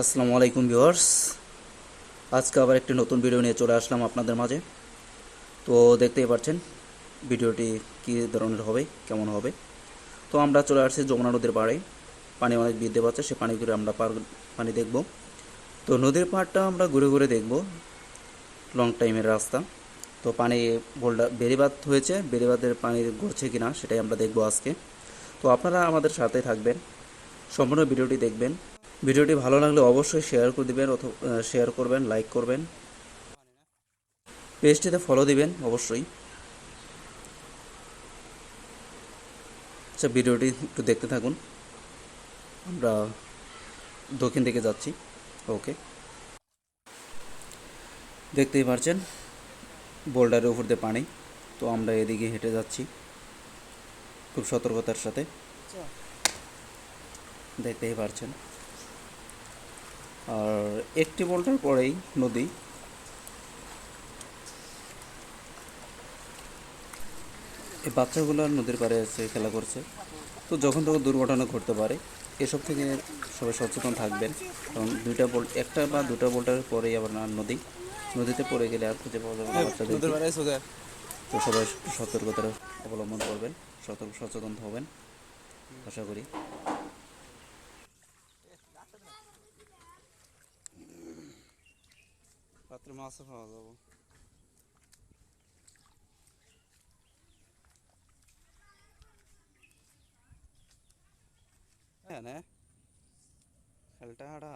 আসসালামু আলাইকুম ভিউয়ার্স। আজকে আবার একটি নতুন ভিডিও নিয়ে চলে আসলাম আপনাদের মাঝে। তো দেখতেই পাচ্ছেন, ভিডিওটি কী ধরনের হবে, কেমন হবে। তো আমরা চলে আসছি যমুনা নদীর পাড়ে। পানি অনেক বৃদ্ধি পাচ্ছে, সে পানি ঘুরে আমরা পার পানি দেখব। তো নদীর পাড়টা আমরা ঘুরে ঘুরে দেখব। লং টাইমের রাস্তা। তো পানি বোল্ডার বেরিবাদ হয়েছে বেরিবাদের পানি ঘুরছে কিনা সেটাই আমরা দেখব আজকে। তো আপনারা আমাদের সাথে থাকবেন। সম্পূর্ণ ভিডিওটি দেখবেন। ভিডিওটি ভালো লাগলে অবশ্যই শেয়ার করে দিবেন অথবা শেয়ার করবেন লাইক করবেন। পেজটিতে ফলো দিবেন অবশ্যই। আচ্ছা ভিডিওটি একটু দেখতে থাকুন। আমরা দক্ষিণ দিকে যাচ্ছি। ওকে দেখতেই পারছেন বোল্ডারের উপর দিয়ে পানি। তো আমরা এদিকে হেঁটে যাচ্ছি খুব সতর্কতার সাথে। দেখতেই পারছেন। আর একটি বোল্টার পরেই নদী। এই বাচ্চাগুলো নদীর পাড়ে এসে খেলা করছে। তো যখন তখন দুর্ঘটনা ঘটতে পারে এসব থেকে সবাই সচেতন থাকবেন। কারণ দুইটা বোল্ট একটা বা দুটা বোল্টার পরেই আবার নদী। নদীতে পড়ে গেলে আর খুঁজে পাওয়া যাবে না বাচ্চাদের তো সবাই সতর্কতা অবলম্বন করবেন সতর্ক সচেতন হবেন। আশা করি। রাত্রে মাছও পাওয়া যাব। হ্যাঁ না। খেলটা হাড়া।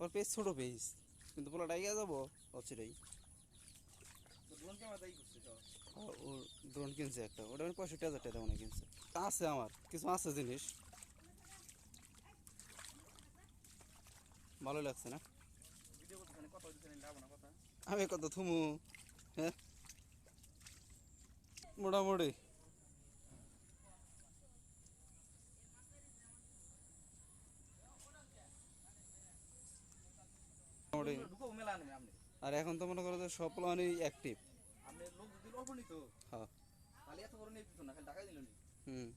ওর পেজ ছোট পেজ কিন্তু পোলা ডাইগা যাব অচিরাই। ওর ড্রোন কিনছে একটা ওটা আমি পঁয়ষট্টি হাজার টাকা মনে কিনছে। আছে আমার কিছু আছে জিনিস। ভালো লাগছে না? আমি কত থুমু হ্যাঁ? মোটামুটি। আর এখন তো মনে করো যে সব প্লানই অ্যাক্টিভ হ্যাঁ। হুম।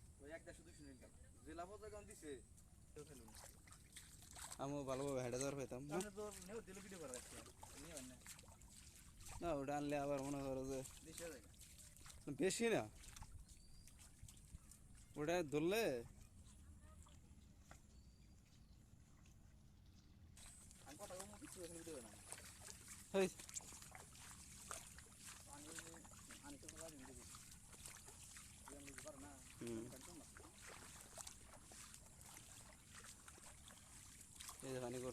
আমিও ভালোভাবে হেঁটে যাওয়ার পেতাম না? ওটা আনলে আবার মনে করো যে বেশি না। ওটা ধরলে হেই,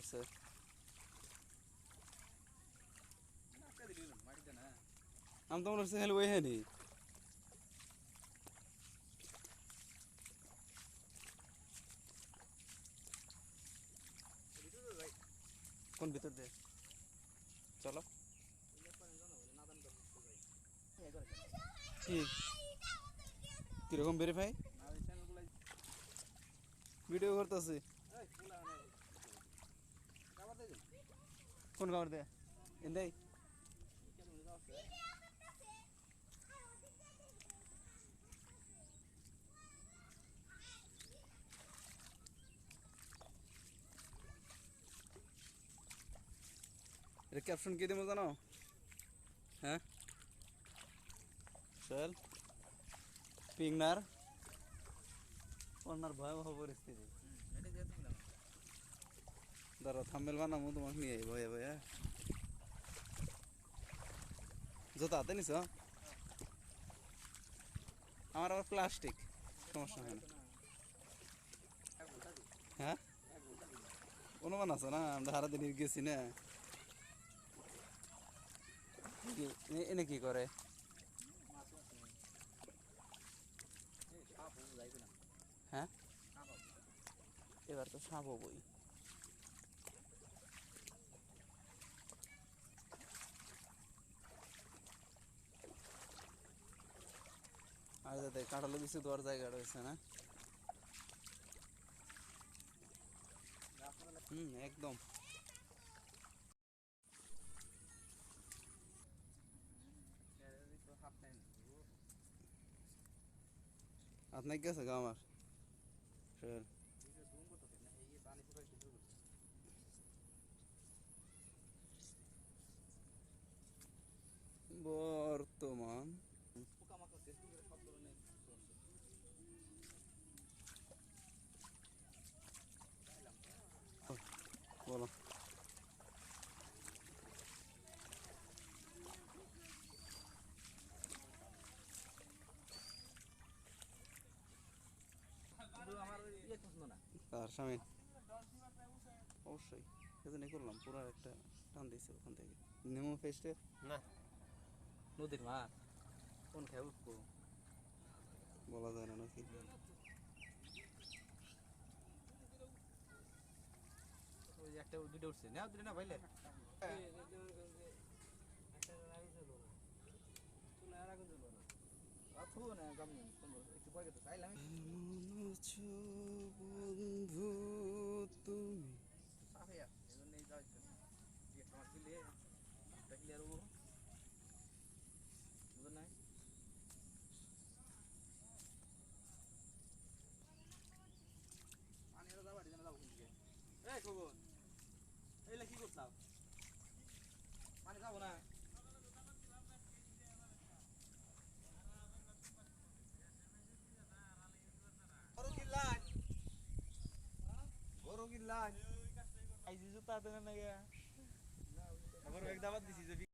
এই যে পানি করছে আমি তো মনে হচ্ছে খালি ওই হ্যাঁ কোন ভিতর দিয়ে চলো কি কীরকম ভেরিফাই ভিডিও করতেছি কোন খাবার দে এন্দাই। এটা ক্যাপশন কি দেবো জানো? হ্যাঁ? চল পিংনার। ওনার ভয়াবহ পরিস্থিতি। দাঁড়া থাম্বেল বানাবো তোমাকে নিয়ে ভয়ে ভয়ে জুতা হাতে নিছ? আমার আবার প্লাস্টিক সমস্যা হয় না হ্যাঁ? অনুমান আছে না? আমরা সারাদিন গেছি না। এনে কি করে? হ্যাঁ? এবার তো সাপ বই যাতে কাঁঠালো কিছু দেওয়ার জায়গা রয়েছে না? হুম একদম। আপনার গেছে গা আমার? বলো। আর স্বামীন অবশ্যই। সেজন্য করলাম পুরো একটা টান দিয়েছে ওখান থেকে। নেমো ফেস্টে। না। নদীর মাছ কোন খেয়ে উঠবো? বলা যায় না নাকি ওই যে একটা দুটো উঠছে। না দুটো না ভাইলে বন্ধু তুমি এই খবর এইলে কি করছাও মানে যাব না গরু কিল্লান কিল্লান আইজি জুতা দেন না গা আবার এক দাবাত দিছি যে